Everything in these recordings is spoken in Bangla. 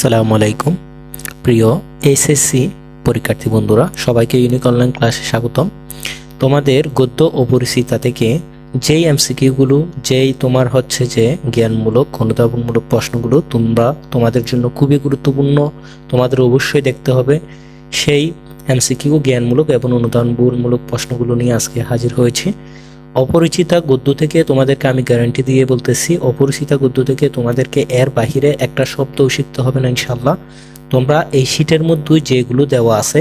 আসসালামু আলাইকুম। প্রিয় এসএসসি পরীক্ষার্থী বন্ধুরা, সবাইকে ইউনিক অনলাইন ক্লাসে স্বাগতম। তোমাদের গদ্য ও পরিচিতা থেকে যেই এমসিকিউগুলো যেই তোমার হচ্ছে যে জ্ঞানমূলক, অনুধাবনমূলক প্রশ্নগুলো তোমরা তোমাদের জন্য খুবই গুরুত্বপূর্ণ, তোমাদের অবশ্যই দেখতে হবে। সেই এমসিকিউ জ্ঞানমূলক এবং অনুধাবনমূলক প্রশ্নগুলো নিয়ে আজকে হাজির হয়েছি। অপরিচিতা গদ্য থেকে তোমাদেরকে আমি গ্যারান্টি দিয়ে বলতেছি, অপরিচিতা গদ্য থেকে তোমাদেরকে এর বাহিরে একটা শব্দও শিখতে হবে না ইনশাল্লাহ তোমরা এই শীটের মধ্যেই যেগুলো দেওয়া আছে,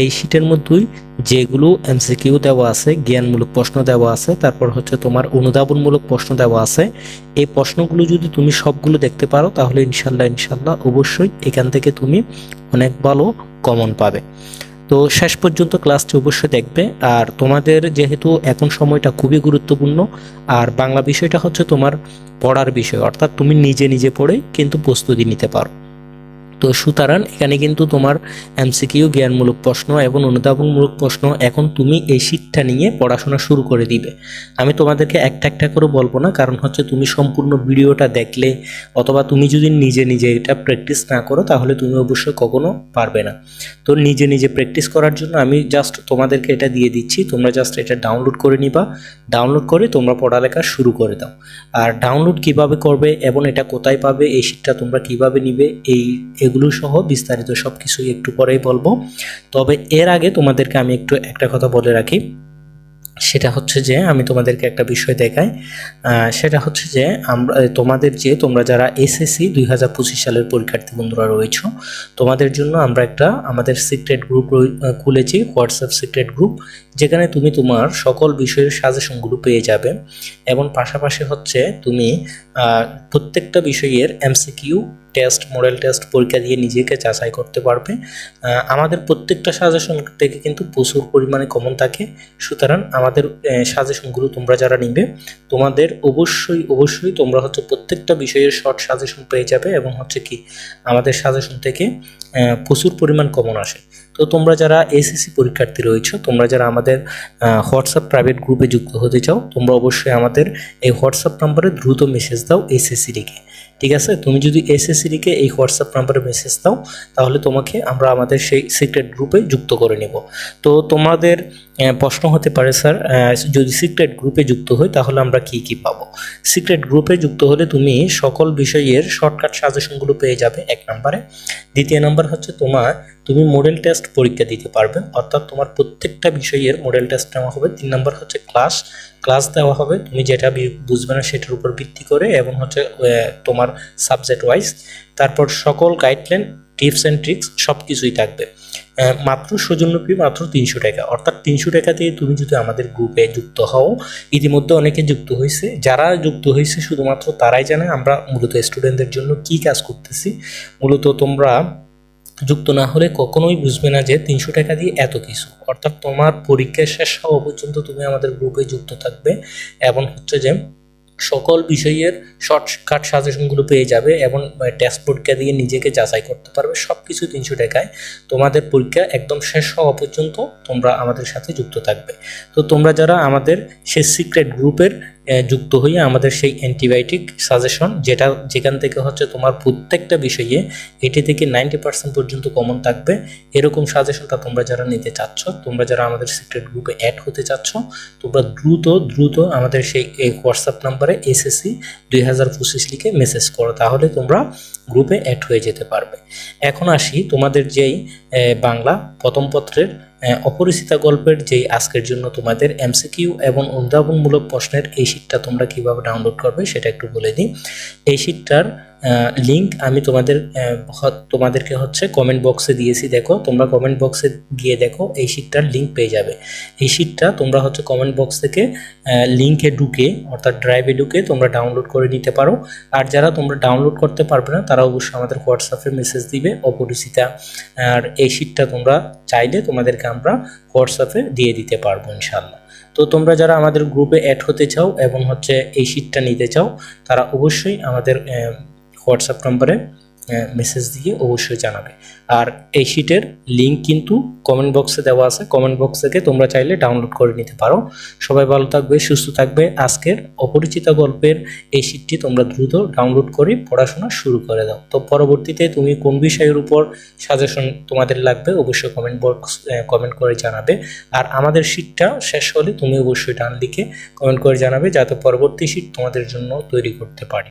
এই শীটের মধ্যেই যেগুলো এমসিকিউ দেওয়া আছে, জ্ঞানমূলক প্রশ্ন দেওয়া আছে, তারপর হচ্ছে তোমার অনুধাবনমূলক প্রশ্ন দেওয়া আছে, এই প্রশ্নগুলো যদি তুমি সবগুলো দেখতে পারো, তাহলে ইনশাল্লাহ ইনশাল্লাহ অবশ্যই এখান থেকে তুমি অনেক ভালো কমন পাবে। তো শেষ পর্যন্ত ক্লাসটি অবশ্যই দেখবে। আর তোমাদের যেহেতু এখন সময়টা খুবই গুরুত্বপূর্ণ, আর বাংলা বিষয়টা হচ্ছে তোমার পড়ার বিষয়, অর্থাৎ তুমি নিজে নিজে পড়ে কিন্তু প্রস্তুতি নিতে পারো। তো সুতরাং এখানে কিন্তু তোমার এমসিকিউ জ্ঞানমূলক প্রশ্ন এবং অনুধাবনমূলক প্রশ্ন। এখন তুমি এই শীটটা নিয়ে পড়াশোনা শুরু করে দিবে। আমি তোমাদেরকে একটা একটা করে বলব না, কারণ হচ্ছে তুমি সম্পূর্ণ ভিডিওটা দেখলে অথবা তুমি যদি নিজে নিজে এটা প্র্যাকটিস না করো, তাহলে তুমি অবশ্যই কখনো পারবে না। তো নিজে নিজে প্র্যাকটিস করার জন্য আমি জাস্ট তোমাদেরকে এটা দিয়ে দিচ্ছি, তোমরা জাস্ট এটা ডাউনলোড করে নিবা। ডাউনলোড করে তোমরা পড়ালেখা শুরু করে দাও। আর ডাউনলোড কীভাবে করবে এবং এটা কোথায় পাবে, এই শীটটা তোমরা কীভাবে নিবে, এই এগুলো সহ বিস্তারিত সব কিছুই একটু পরেই বলব। তবে এর আগে তোমাদেরকে আমি একটু একটা কথা বলে রাখি। সেটা হচ্ছে যে, আমি তোমাদেরকে একটা বিষয় দেখাই। সেটা হচ্ছে যে, আমরা, তোমাদের যে, তোমরা যারা এসএসসি দুই হাজার পঁচিশ সালের পরীক্ষার্থী বন্ধুরা রয়েছো, তোমাদের জন্য আমরা একটা আমাদের সিক্রেট গ্রুপ খুলেছি হোয়াটসঅ্যাপ সিক্রেট গ্রুপ যেখানে তুমি তোমার সকল বিষয়ের সাজেশনগুলো পেয়ে যাবে এবং পাশাপাশি হচ্ছে তুমি প্রত্যেকটা বিষয়ের এমসিকিউ টেস্ট মডেল টেস্ট পরীক্ষা দিয়ে নিজেকে যাচাই করতে পারবে। আমাদের প্রত্যেকটা সাজেশন থেকে কিন্তু প্রচুর পরিমাণে কমন থাকে। সুতরাং আমাদের সাজেশনগুলো তোমরা যারা নিবে, তোমাদের অবশ্যই অবশ্যই তোমরা হচ্ছে প্রত্যেকটা বিষয়ের শর্ট সাজেশন পেয়ে যাবে এবং হচ্ছে কি, আমাদের সাজেশন থেকে প্রচুর পরিমাণ কমন আসে। তো তোমরা যারা এসএসসি পরীক্ষার্থী রয়েছো, তোমরা যারা আমাদের হোয়াটসঅ্যাপ প্রাইভেট গ্রুপে যুক্ত হতে চাও, তোমরা অবশ্যই আমাদের এই হোয়াটসঅ্যাপ নাম্বারে দ্রুত মেসেজ দাও এসএসসি লিখে ঠিক আছে? তুমি যদি এসএসসি লিখে এই হোয়াটসঅ্যাপ নাম্বারে মেসেজ দাও, তাহলে তোমাকে আমরা আমাদের সেই সিক্রেট গ্রুপে যুক্ত করে নেব। তো তোমাদের প্রশ্ন হতে পারে স্যার যদি সিক্রেট গ্রুপে যুক্ত হই, তাহলে আমরা কি কি পাবো? সিক্রেট গ্রুপে যুক্ত হলে তুমি সকল বিষয়ের শর্টকাট সাজেশনগুলো পেয়ে যাবে এক নম্বরে। দ্বিতীয় নম্বর হচ্ছে তোমার, তুমি মডেল টেস্ট পরীক্ষা দিতে পারবে, অর্থাৎ তোমার প্রত্যেকটা বিষয়ের মডেল টেস্ট নেওয়া হবে। তিন নম্বর হচ্ছে ক্লাস ক্লাস দেওয়া হবে। তুমি যেটা বুঝবে না সেটার উপর ভিত্তি করে এবং হচ্ছে তোমার সাবজেক্ট ওয়াইজ তারপর সকল গাইডলাইন টিপস অ্যান্ড ট্রিক্স সব কিছুই থাকবে মাত্র সৌজন্য ফি মাত্র তিনশো টাকা। অর্থাৎ তিনশো টাকা দিয়ে তুমি যদি আমাদের গ্রুপে যুক্ত হও, ইতিমধ্যে অনেকে যুক্ত হয়েছে। যারা যুক্ত হয়েছে, শুধুমাত্র তারাই জানে আমরা মূলত স্টুডেন্টদের জন্য কি কাজ করতেছি। মূলত তোমরা যুক্ত না হলে কখনোই বুঝবে না যে তিনশো টাকা দিয়ে এত কিছু। অর্থাৎ তোমার পরীক্ষা শেষ হওয়া পর্যন্ত তুমি আমাদের গ্রুপে যুক্ত থাকবে। এবং হচ্ছে যে সকল বিষয়ের শর্টকাট সাজেশনগুলো পেয়ে যাবে এবং টেস্ট পরীক্ষা দিয়ে নিজেকে যাচাই করতে পারবে। সব কিছু তিনশো টাকায়। তোমাদের পরীক্ষা একদম শেষ হওয়া পর্যন্ত তোমরা আমাদের সাথে যুক্ত থাকবে। তো তোমরা যারা আমাদের সেই সিক্রেট গ্রুপের যুক্ত হয়ে আমাদের সেই অ্যান্টিবায়োটিক সাজেশন যেটা যেখান থেকে হচ্ছে তোমার প্রত্যেকটা বিষয়ে এটি থেকে নাইনটি পার্সেন্ট পর্যন্ত কমন থাকবে। এরকম সাজেশনটা তোমরা যারা নিতে চাচ্ছ, তোমরা যারা আমাদের সিক্রেট গ্রুপে অ্যাড হতে চাচ্ছ, তোমরা দ্রুত দ্রুত আমাদের সেই হোয়াটসঅ্যাপ নাম্বারে এসএসসি দুই হাজার পঁচিশ লিখে মেসেজ করো, তাহলে তোমরা গ্রুপে অ্যাড হয়ে যেতে পারবে। এখন আসি তোমাদের যেই বাংলা প্রথম পত্রের অপরিচিতা গল্পের যেই আজকের জন্য তোমাদের এমসিকিউ এবং উদ্ভাবনমূলক প্রশ্নের এই শীটটা তোমরা কীভাবে ডাউনলোড করবে সেটা একটু বলে দিই। এই শীটটার লিংক আমি তোমাদের তোমাদেরকে হচ্ছে কমেন্ট বক্সে দিয়েছি, দেখো, তোমরা কমেন্ট বক্সে গিয়ে দেখো, এই শীটটার লিংক পেয়ে যাবে। এই শীটটা তোমরা হচ্ছে কমেন্ট বক্স থেকে লিংকে ঢুকে, অর্থাৎ ড্রাইভে ঢুকে তোমরা ডাউনলোড করে নিতে পারো। আর যারা তোমরা ডাউনলোড করতে পারবে না, তারা অবশ্যই আমাদের হোয়াটসঅ্যাপে মেসেজ দিবে অপরিচিতা। আর এই শীটটা তোমরা চাইলে তোমাদেরকে আমরা হোয়াটসঅ্যাপে দিয়ে দিতে পারব ইনশাল্লাহ তো তোমরা যারা আমাদের গ্রুপে অ্যাড হতে চাও এবং হচ্ছে এই শীটটা নিতে চাও, তারা অবশ্যই আমাদের হোয়াটসঅ্যাপ নম্বরে মেসেজ দিয়ে অবশ্যই জানাবে। আর এই শিটের লিঙ্ক কিন্তু কমেন্ট বক্সে দেওয়া আছে। কমেন্ট বক্স থেকে তোমরা চাইলে ডাউনলোড করে নিতে পারো। সবাই ভালো থাকবে, সুস্থ থাকবে। আজকের অপরিচিত গল্পের এই শিটটি তোমরা দ্রুত ডাউনলোড করে পড়াশোনা শুরু করে দাও। তো পরবর্তীতে তুমি কোন বিষয়ের উপর সাজেশন তোমাদের লাগবে, অবশ্যই কমেন্ট বক্স কমেন্ট করে জানাবে। আর আমাদের শিটটা শেষ হলে তুমি অবশ্যই ডান লিখে কমেন্ট করে জানাবে, যাতে পরবর্তী শিট তোমাদের জন্য তৈরি করতে পারি।